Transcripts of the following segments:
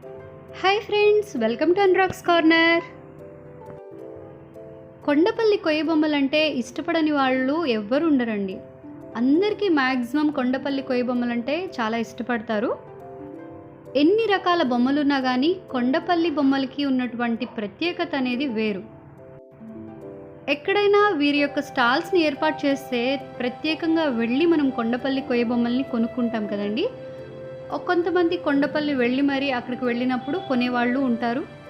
Hi friends welcome to అన్రాక్స్ corner Kondapalli కొయ్య బొమ్మలంటే ఇష్టపడని వాళ్ళు ఎవ్వరు ఉండరండి. అందరికీ మ్యాక్సిమం కొండపల్లి కొయ్య బొమ్మలంటే చాలా ఇష్టపడతారు. ఎన్ని రకాల బొమ్మలున్నా కానీ కొండపల్లి బొమ్మలకి ఉన్నటువంటి ప్రత్యేకత అనేది వేరు. ఎక్కడైనా వీరి యొక్క స్టాల్స్ని ఏర్పాటు చేస్తే ప్రత్యేకంగా వెళ్ళి మనం కొండపల్లి కొయ్య బొమ్మల్ని కొనుక్కుంటాం కదండి. కొంతమంది కొండపల్లి వెళ్ళి మరి అక్కడికి వెళ్ళినప్పుడు కొనేవాళ్ళు ఉంటారు.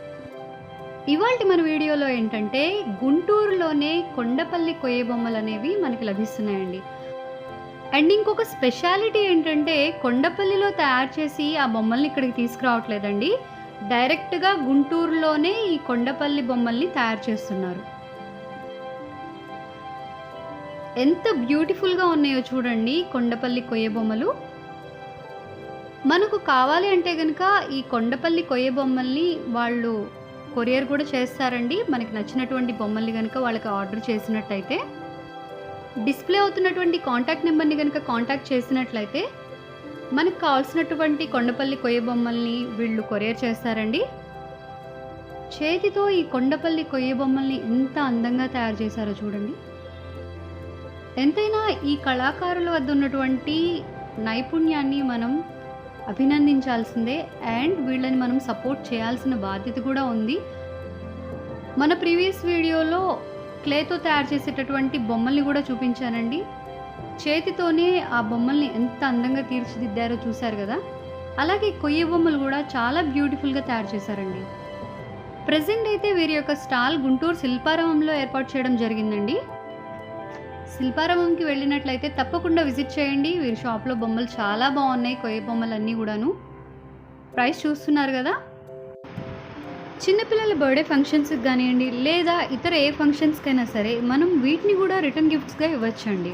ఇవాళ మన వీడియోలో ఏంటంటే గుంటూరులోనే కొండపల్లి కొయ్య బొమ్మలు అనేవి మనకి లభిస్తున్నాయండి. అండ్ ఇంకొక స్పెషాలిటీ ఏంటంటే కొండపల్లిలో తయారు చేసి ఆ బొమ్మల్ని ఇక్కడికి తీసుకురావట్లేదండి. డైరెక్ట్గా గుంటూరులోనే ఈ కొండపల్లి బొమ్మల్ని తయారు చేస్తున్నారు. ఎంత బ్యూటిఫుల్గా ఉన్నాయో చూడండి కొండపల్లి కొయ్య బొమ్మలు. మనకు కావాలి అంటే కనుక ఈ కొండపల్లి కొయ్య బొమ్మల్ని వాళ్ళు కొరియర్ కూడా చేస్తారండి. మనకి నచ్చినటువంటి బొమ్మల్ని కనుక వాళ్ళకి ఆర్డర్ చేసినట్టయితే. డిస్ప్లే అవుతున్నటువంటి కాంటాక్ట్ నెంబర్ని కనుక కాంటాక్ట్ చేసినట్లయితే మనకు కావాల్సినటువంటి కొండపల్లి కొయ్య బొమ్మల్ని వీళ్ళు కొరియర్ చేస్తారండి. చేతితో ఈ కొండపల్లి కొయ్య బొమ్మల్ని ఎంత అందంగా తయారు చేశారో చూడండి. ఎంతైనా ఈ కళాకారుల వద్ద ఉన్నటువంటి నైపుణ్యాన్ని మనం అభినందించాల్సిందే అండ్ వీళ్ళని మనం సపోర్ట్ చేయాల్సిన బాధ్యత కూడా ఉంది. మన ప్రీవియస్ వీడియోలో క్లేతో తయారు చేసేటటువంటి బొమ్మల్ని కూడా చూపించానండి. చేతితోనే ఆ బొమ్మల్ని ఎంత అందంగా తీర్చిదిద్దారో చూశారు కదా. అలాగే కొయ్య బొమ్మలు కూడా చాలా బ్యూటిఫుల్గా తయారు చేశారండి. ప్రజెంట్ అయితే వీరి యొక్క స్టాల్ గుంటూరు శిల్పారామంలో ఏర్పాటు చేయడం జరిగిందండి. శిల్పారామంకి వెళ్ళినట్లయితే తప్పకుండా విజిట్ చేయండి. వీరి షాప్లో బొమ్మలు చాలా బాగున్నాయి. కొయ్య బొమ్మలు అన్నీ కూడాను. ప్రైస్ చూస్తున్నారు కదా? చిన్నపిల్లల బర్త్డే ఫంక్షన్స్కి కానివ్వండి లేదా ఇతర ఏ ఫంక్షన్స్కైనా సరే మనం వీటిని కూడా రిటర్న్ గిఫ్ట్స్గా ఇవ్వచ్చండి.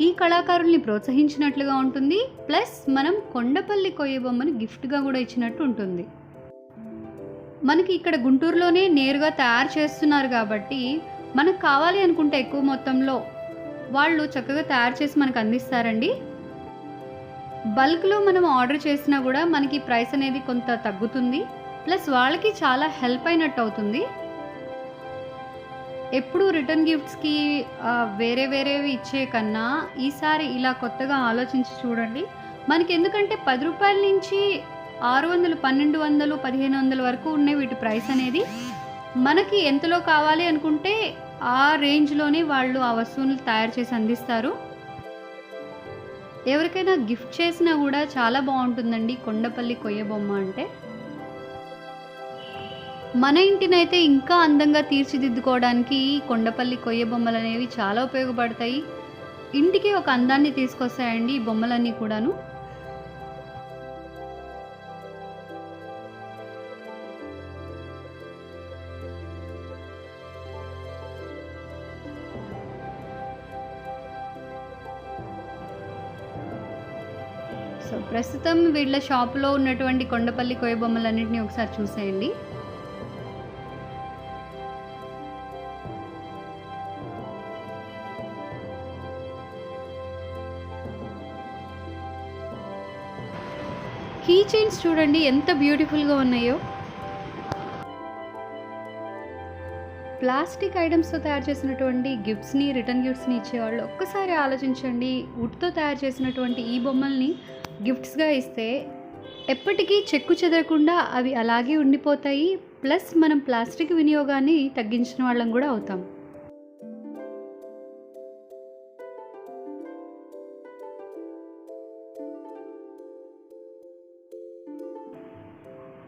ఈ కళాకారుల్ని ప్రోత్సహించినట్లుగా ఉంటుంది. ప్లస్ మనం కొండపల్లి కొయ్య బొమ్మని గిఫ్ట్గా కూడా ఇచ్చినట్టు ఉంటుంది. మనకి ఇక్కడ గుంటూరులోనే నేరుగా తయారు చేస్తున్నారు కాబట్టి మనకు కావాలి అనుకుంటే ఎక్కువ మొత్తంలో వాళ్ళు చక్కగా తయారు చేసి మనకు అందిస్తారండి. బల్క్లో మనం ఆర్డర్ చేసినా కూడా మనకి ప్రైస్ అనేది కొంత తగ్గుతుంది. ప్లస్ వాళ్ళకి చాలా హెల్ప్ అయినట్టు అవుతుంది. ఎప్పుడు రిటర్న్ గిఫ్ట్స్కి వేరే వేరేవి ఇచ్చే కన్నా ఈసారి ఇలా కొత్తగా ఆలోచించి చూడండి. మనకి ఎందుకంటే పది రూపాయల నుంచి ఆరు వందలు పన్నెండు వందలు పదిహేను వందల వరకు ఉన్నాయి వీటి ప్రైస్ అనేది. మనకి ఎంతలో కావాలి అనుకుంటే ఆ రేంజ్లోనే వాళ్ళు ఆ వస్తువులు తయారు చేసి అందిస్తారు. ఎవరికైనా గిఫ్ట్ చేసినా కూడా చాలా బాగుంటుందండి కొండపల్లి కొయ్య బొమ్మ అంటే. మన ఇంటినైతే ఇంకా అందంగా తీర్చిదిద్దుకోవడానికి కొండపల్లి కొయ్య బొమ్మలు అనేవి చాలా ఉపయోగపడతాయి. ఇంటికి ఒక అందాన్ని తీసుకొస్తాయండి ఈ బొమ్మలన్నీ కూడాను. సో ప్రస్తుతం వీళ్ళ షాప్లో ఉన్నటువంటి కొండపల్లి కొయ్య బొమ్మలన్నింటినీ ఒకసారి చూసేయండి. కీ చైన్స్ చూడండి ఎంత బ్యూటిఫుల్గా ఉన్నాయో. ప్లాస్టిక్ ఐటమ్స్తో తయారు చేసినటువంటి గిఫ్ట్స్ని రిటర్న్ గిఫ్ట్స్ని ఇచ్చేవాళ్ళు ఒక్కసారి ఆలోచించండి. వుడ్తో తయారు చేసినటువంటి ఈ బొమ్మల్ని గిఫ్ట్స్గా ఇస్తే ఎప్పటికీ చెక్కు చెదరకుండా అవి అలాగే ఉండిపోతాయి. ప్లస్ మనం ప్లాస్టిక్ వినియోగాన్ని తగ్గించిన వాళ్ళం కూడా అవుతాం.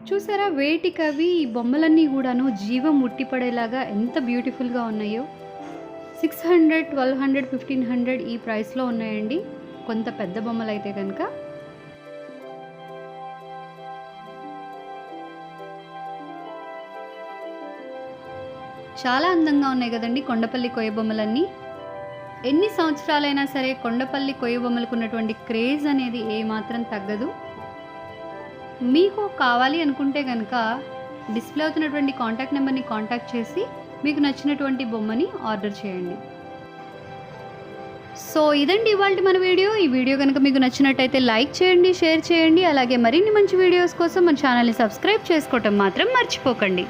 చూసారా వేటికి అవి ఈ బొమ్మలన్నీ కూడాను జీవం ఉట్టిపడేలాగా ఎంత బ్యూటిఫుల్గా ఉన్నాయో. Six hundred twelve hundred fifteen hundred ఈ ప్రైస్లో ఉన్నాయండి. కొంత పెద్ద బొమ్మలు అయితే కనుక చాలా అందంగా ఉన్నాయి కదండి కొండపల్లి కొయ్య బొమ్మలన్నీ. ఎన్ని సంవత్సరాలైనా సరే కొండపల్లి కొయ్య బొమ్మలకు ఉన్నటువంటి క్రేజ్ అనేది ఏమాత్రం తగ్గదు. మీకు కావాలి అనుకుంటే కనుక డిస్ప్లే అవుతున్నటువంటి కాంటాక్ట్ నెంబర్ని కాంటాక్ట్ చేసి మీకు నచ్చినటువంటి బొమ్మని ఆర్డర్ చేయండి. సో ఇదండి ఇవాళ మన వీడియో. ఈ వీడియో కనుక మీకు నచ్చినట్టయితే లైక్ చేయండి షేర్ చేయండి అలాగే మరిన్ని మంచి వీడియోస్ కోసం మన ఛానల్ని సబ్స్క్రైబ్ చేసుకోవటం మాత్రం మర్చిపోకండి.